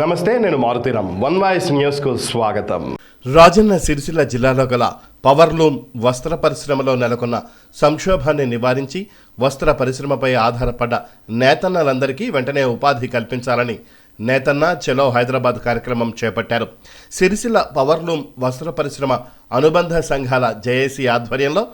నమస్తే నేను Maruthi Ram one voice న్యూస్కు స్వాగతం. రాజన్న సిరిసిల్ల జిల్లాలో గల పవర్లూమ్ వస్త్ర పరిశ్రమలో నెలకొన్న సంక్షోభాన్ని నివారించి వస్త్ర పరిశ్రమపై ఆధారపడ్డ నేతన్నలందరికీ వెంటనే ఉపాధి కల్పించాలని నేతన్న చలో హైదరాబాద్ కార్యక్రమం చేపట్టారు. సిరిసిల్ల పవర్లూమ్ వస్త్ర పరిశ్రమ అనుబంధ సంఘాల జేఏసీ ఆధ్వర్యంలో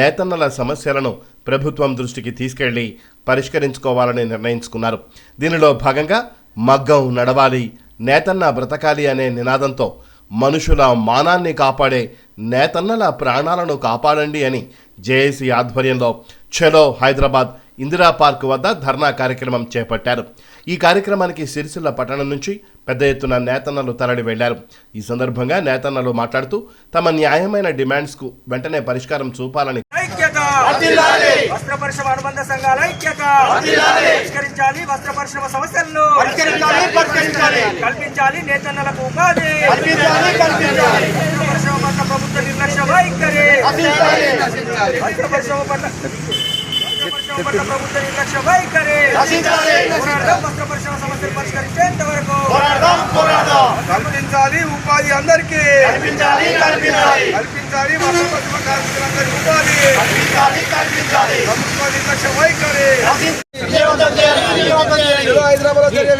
నేతన్నల సమస్యలను ప్రభుత్వం దృష్టికి తీసుకెళ్ళి పరిష్కరించుకోవాలని నిర్ణయించుకున్నారు. దీనిలో భాగంగా మగ్గం నడవాలి. నేతన్న బ్రతకాలి అనే నినాదంతో మనుషుల మానాన్ని కాపాడే నేతన్నల ప్రాణాలను కాపాడండి అని జేఏసీ ఆధ్వర్యంలో చలో హైదరాబాద్ ఇందిరా పార్క్ వద్ద ధర్నా కార్యక్రమం చేపట్టారు. ఈ కార్యక్రమానికి సిరిసిల్ల పట్టణం నుంచి పెద్ద ఎత్తున నేతన్నలు తరలి వెళ్ళారు. ఈ సందర్భంగా నేతన్నలు మాట్లాడుతూ తమ న్యాయమైన డిమాండ్స్కు వెంటనే పరిష్కారం చూపాలని ఐక్యత. వస్త్ర పరిశ్రమ అనుబంధ సంఘాల ఐక్యత. పరిష్కరించాలి వస్త్ర పరిశ్రమ సమస్యలను కల్పించాలి నేతన్నలకు ఉపాధి. వస్త్ర పరిశ్రమ పట్ల ప్రభుత్వ నిర్లక్ష్య వైఖరి వస్త్ర పరిశ్రమ పట్ల ప్రభుత్వ నిర్లక్ష్య వైఖరి వస్త్ర పరిశ్రమ సమస్యలు పరిష్కరించేంత వరకు కల్పించాలి ఉపాధి అందరికీ. కల్పించాలి ఉపాధి. కల్పించాలి కల్పించాలి. ప్రభుత్వ నిర్లక్ష్య వైఖరి ఈరోజు హైదరాబాద్ జరిగే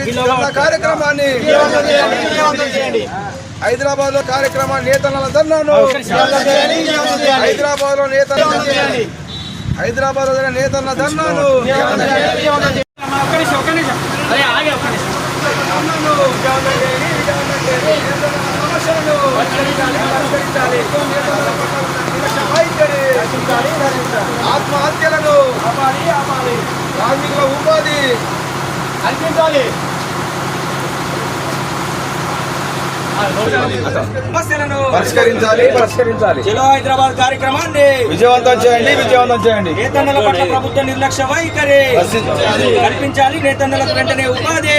కార్యక్రమాన్ని. హైదరాబాద్లో కార్యక్రమాన్ని నేతల ధర్నాను హైదరాబాద్లో నేతల హైదరాబాద్లో జరిగే ఆత్మహత్యలను కార్మికుల ఉపాధి సమస్యలను పరిష్కరించాలి. పరిష్కరించాలి. చలో హైదరాబాద్ కార్యక్రమాన్ని విజయవంతం చేయండి విజయవంతం చేయండి. నేతన్నల పట్ల ప్రభుత్వ నిర్లక్ష్య వైఖరి కల్పించాలి. నేతన్నలకు వెంటనే ఉపాధి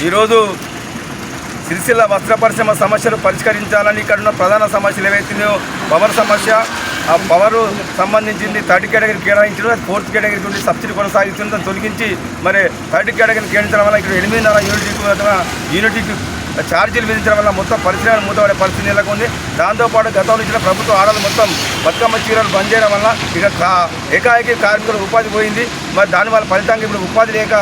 ఈరోజు సిరిసిల్ల వస్త్ర పరిశ్రమ సమస్యలు పరిష్కరించాలని ఇక్కడ ఉన్న ప్రధాన సమస్యలు ఏవైతున్నాయో పవర్ సమస్య ఆ పవర్ సంబంధించింది థర్డ్ కేటగిరీ కేటాయించడం ఫోర్త్ కేటగిరీ నుండి సబ్సిడీ కొనసాగిస్తుంది దాన్ని తొలగించి మరి థర్డ్ కేటగిరీ కేటాయించడం వల్ల ఇక్కడ ఎనిమిదిన్నర యూనిట్కి యూనిట్కి ఛార్జీలు విధించడం వల్ల మొత్తం పరిశ్రమ మూతపడే పరిస్థితి నెలకొంది. దాంతోపాటు గతంలో ఇచ్చిన ప్రభుత్వ ఆడలు మొత్తం బతుకమ్మ చీరలు బంద్ చేయడం వల్ల ఇక కా- ఏకాఏకి కార్మికులకు ఉపాధి పోయింది. మరి దానివల్ల ఫలితంగా ఇప్పుడు ఉపాధి లేక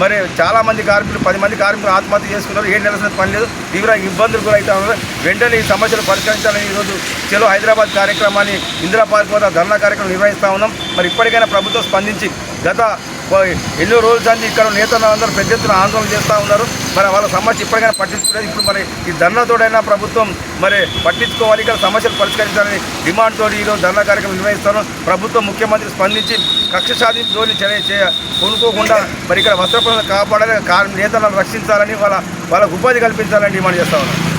మరి చాలామంది కార్మికులు పది మంది కార్మికులు ఆత్మహత్య చేసుకున్నారు. ఏడు నెలల పని లేదు. తీవ్ర ఇబ్బందులు అయితే ఉన్నారు. వెంటనే ఈ సమస్యలు పరిష్కరించాలని ఈరోజు చెలో హైదరాబాద్ కార్యక్రమాన్ని ఇందిరా పార్క్ వద్ద ధర్నా కార్యక్రమం నిర్వహిస్తూ ఉన్నాం. మరి ఇప్పటికైనా ప్రభుత్వం స్పందించి గత ఎన్నో రోజుల నుంచి ఇక్కడ నేతలు అందరూ పెద్ద ఎత్తున ఆందోళన చేస్తూ ఉన్నారు. మరి వాళ్ళ సమస్య ఇప్పటికైనా పట్టించుకోలేదు. ఇప్పుడు మరి ఈ ధర్నాతోడైనా ప్రభుత్వం మరి పట్టించుకోవాలి. ఇక్కడ సమస్యలు పరిష్కరించాలని డిమాండ్ తోటి ఈరోజు ధర్నా కార్యక్రమం నిర్వహిస్తాను. ప్రభుత్వం ముఖ్యమంత్రి స్పందించి కక్ష సాధింపు జోలి చర్య కొనుక్కోకుండా మరి ఇక్కడ వస్త్ర పనులు కాపాడాలని నేతలను రక్షించాలని వాళ్ళ వాళ్ళకు ఉపాధి కల్పించాలని డిమాండ్ చేస్తా ఉన్నాను